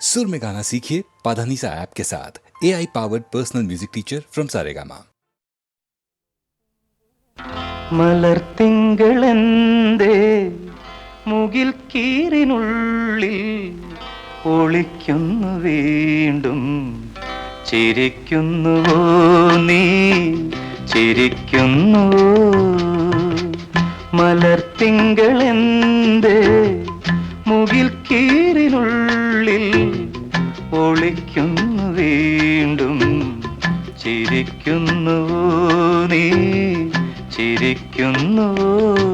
सुर में गाना सीखिए पाधानीसा ऐप के साथ A I powered personal music teacher from Saregama മലർത്തിങ്കളെന്തേ മുകിൽ കീറിനുള്ളിൽ ഒളിക്കുന്നു വീണ്ടും ചിരിക്കുന്നുവോ നീ ചിരിക്കുന്നുവോ മലർത്തിങ്കളെന്തേ മുകിൽ കീറിനുള്ളിൽ ഒളിക്കുന്നു വീണ്ടും. ചിരിക്കുന്നു നീ. ചിരിക്കുന്നുവോ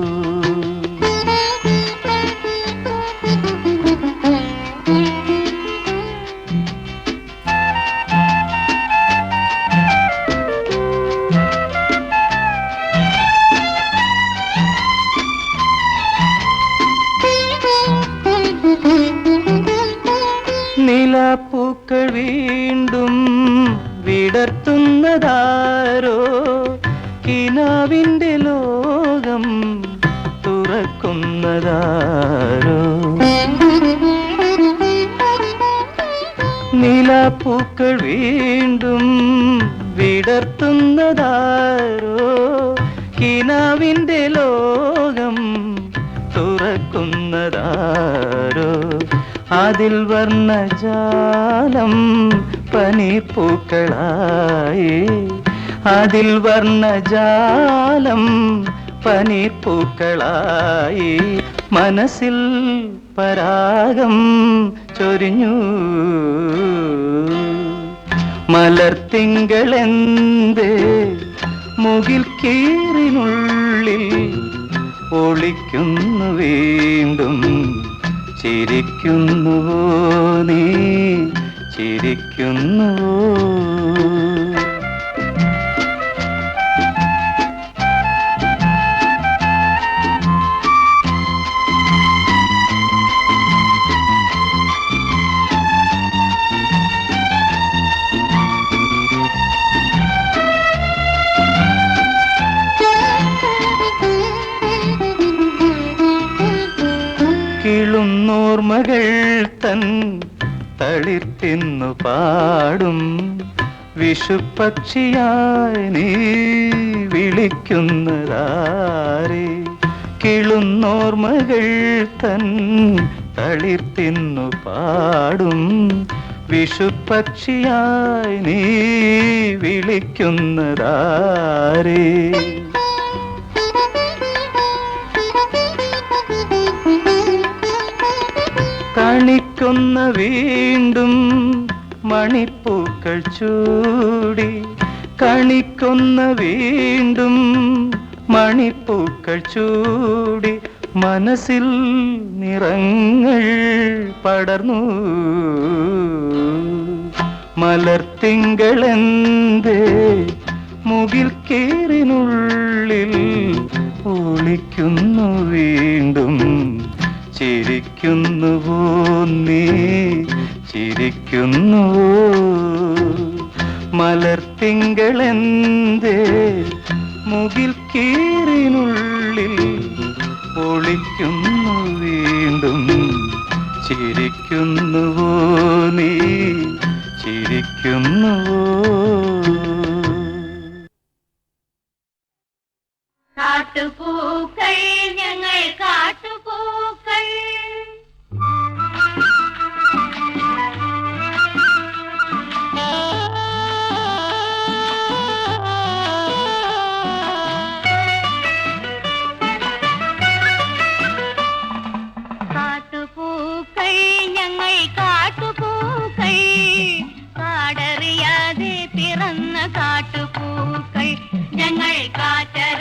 വിടർത്തുന്നതാരോ കിനാവിന്റെ ലോകം തുറക്കുന്നതാരോ? നിലാപ്പൂക്കൾ വീണ്ടും വിടർത്തുന്നതാരോ? കിനാവിന്റെ ലോകം തുറക്കുന്നതാരോ? അതിൽ വർണജാലം പനിപ്പൂക്കളായി അതിൽ വർണജാലം പനിപ്പൂക്കളായി മനസ്സിൽ പരാഗം ചൊരിഞ്ഞു. മലർത്തിങ്കളെന്ത് മുകിൽ കീറിനുള്ളിൽ ഒളിക്കുന്നു വീണ്ടും. ചിരിക്കുന്നു നീ? ചിരിക്കുന്നുവോ കിളുന്നോർമകൾ തൻ തളിർത്തിന്നു പാടും. വിഷുപക്ഷിയായി നീ വിളിക്കുന്നതാരെ. കിളുന്നോർമകൾ തൻ തളിർത്തിന്നു പാടും. വിഷുപക്ഷിയായി നീ വിളിക്കുന്നതാരേ. കണിക്കുന്ന വീണ്ടും മണിപ്പൂക്കൾ ചൂടി കണിക്കുന്ന വീണ്ടും മണിപ്പൂക്കൾ ചൂടി മനസ്സിൽ നിറങ്ങൾ പടർന്നു. മലർത്തിങ്കളെന്തേ മുകിൽ കീറിനുള്ളിൽ ഒളിക്കുന്നു വീണ്ടും ചിരിക്കുന്നുവോ നീ? ചിരിക്കുന്നുവോ? മലർത്തിങ്കളെന്തേ മുകിൽ കീറിനുള്ളിൽ ഒളിക്കുന്നു വീണ്ടും. ചിരിക്കുന്നുവോ നീ? ചിരിക്കുന്നുവോ? ഞങ്ങൾ കാറ്ററിയാതെ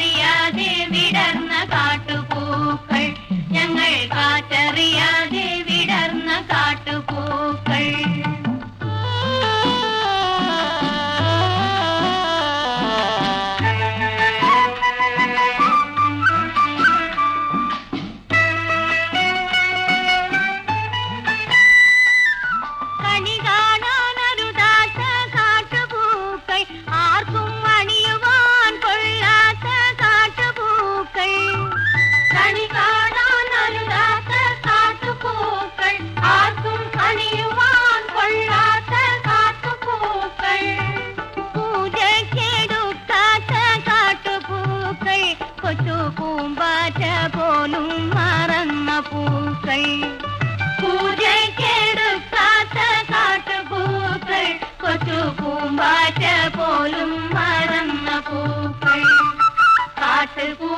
நாங்கள் பூ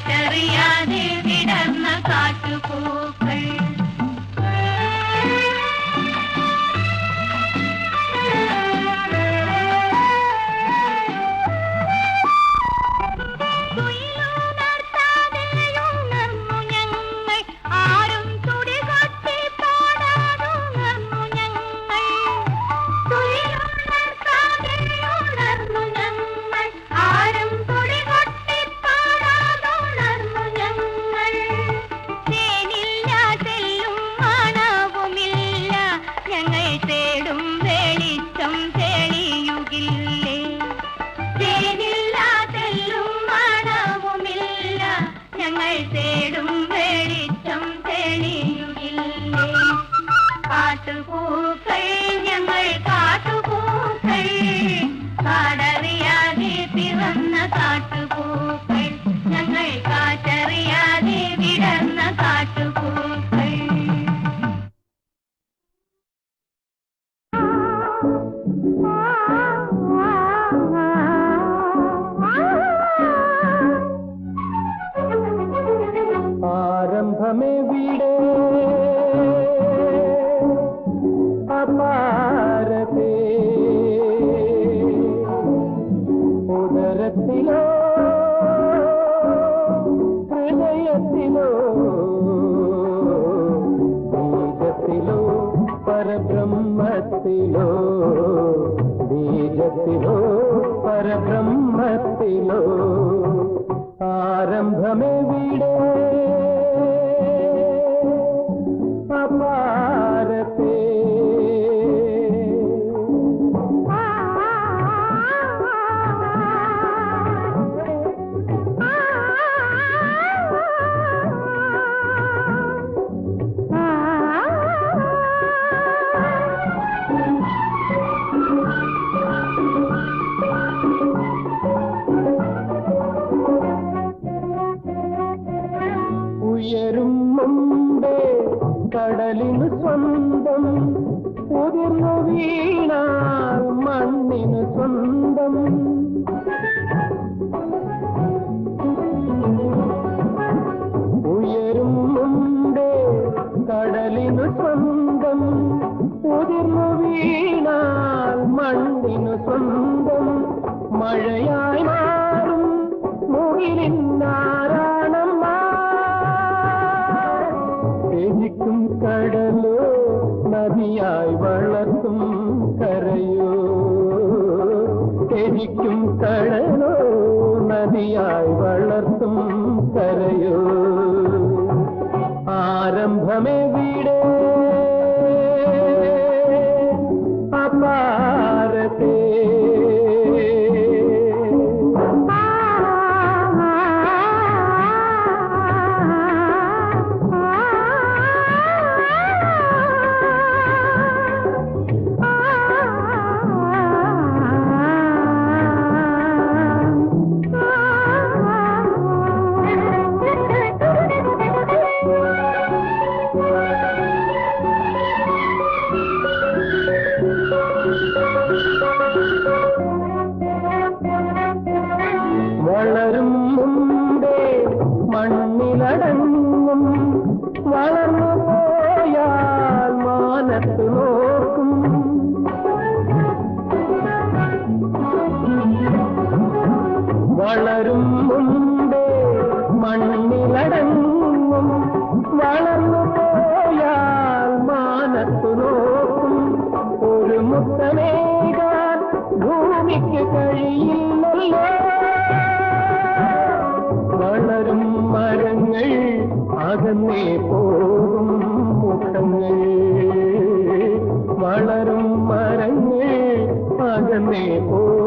കാറ്ററിയാതെ വിടർന്ന കാട്ടുപോക്ക് ब्रह्मति लो बीजति लो पर ब्रह्मति लो आरंभ में वीड़े തുമ്പും മഴയായി മാറും. മുകിലിൻ നാരായണമ്മ എനിക്കും കടലോ നദിയായി വളർത്തും കരയോ. എനിക്കും കടലോ നദിയായി വളർത്തും കരയോ. ആരംഭമേ വീടേ ہوں അകന്നേ പോകും മുഖങ്ങൾ വളരും മരങ്ങൾ അകന്നേ പോകും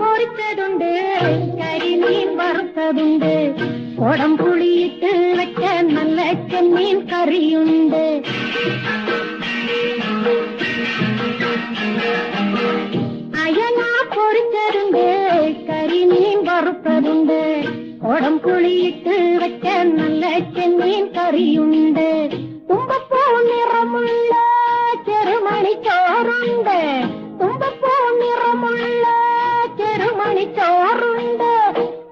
பொறித்ததுண்டு கரிமீன் வறுத்ததுண்டு. குடம் புளியிட்டு வைக்க நல்ல செம்மீன் கறியுண்டு. அயனா பொறித்ததுண்டு கரிமீன் வறுப்பதுண்டு குடம் புளியிட்டு வைக்க நல்ல செம்மீன் கறியுண்டு. கும்பப்பூ நிறமுள்ள செருமணி சோறுண்டு. ചോറുണ്ട്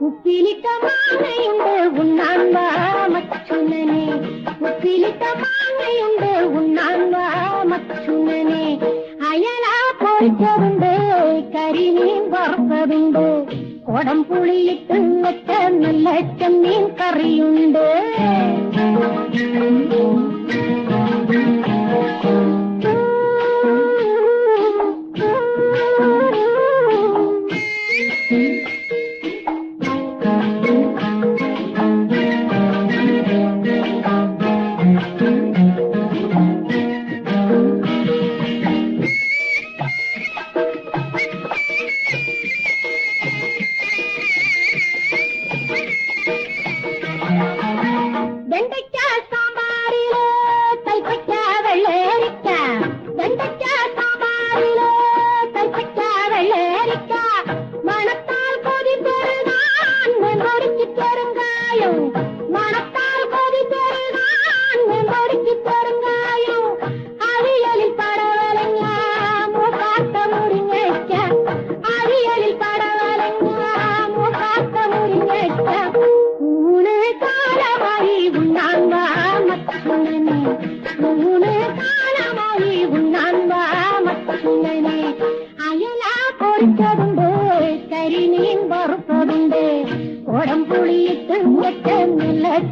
ഉപ്പിലിട്ട മാങ്ങയുണ്ട് ഉണ്ണാൻ വാ മച്ചുനനെ ഉപ്പിലിട്ട മാങ്ങയുണ്ട് ഉണ്ണാൻ വാ മച്ചുനനെ അയല പൊരിച്ചതുണ്ട് കരിമീൻ വറുത്തതുണ്ട്. കുടം പുളിയിട്ട് നല്ല ചെമ്മീൻ കറിയുണ്ട്.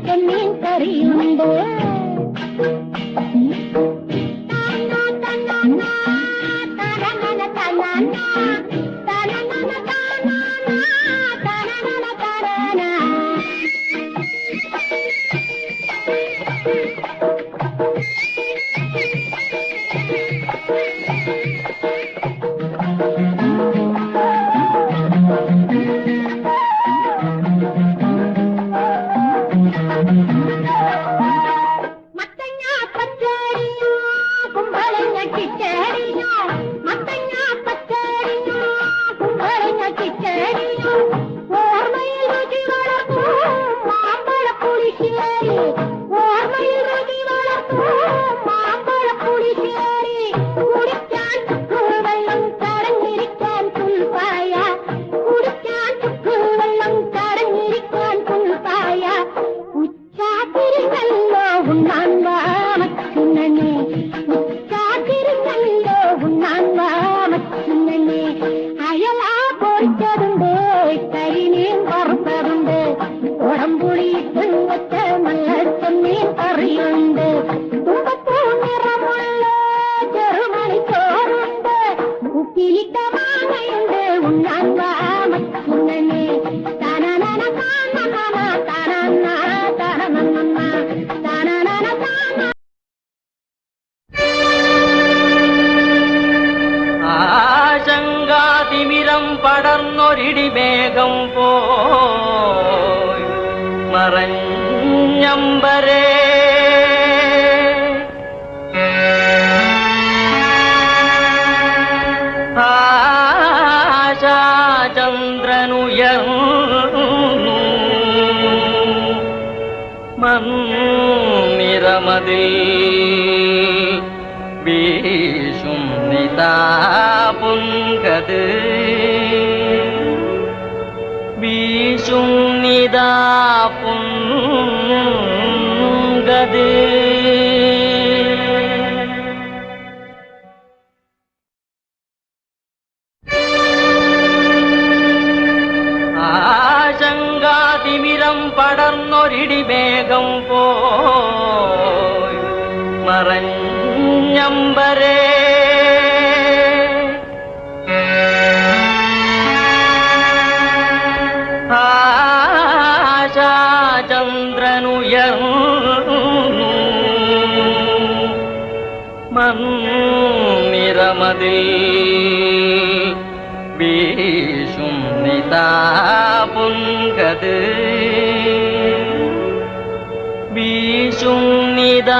കണ്ണിൻ കറിയുമ്പോൾ Thank you. പടർന്നൊരിടിമേഘം പോയി മറഞ്ഞമ്പരേ. ആശാചന്ദ്രനുയർന്നു. മന്നിരമതിൽ വീശും നിതാപുങ്കത് വീശും നിതാപുങ്കത് ആശങ്കാതിമിരം പോ പോയി. മറഞ്ഞമ്പരേ ആശാചന്ദ്രനുയർന്നു മന്നിരമതിൽ വീശും നിതാപുങ്കത് വീശും നിതാപുങ്കത്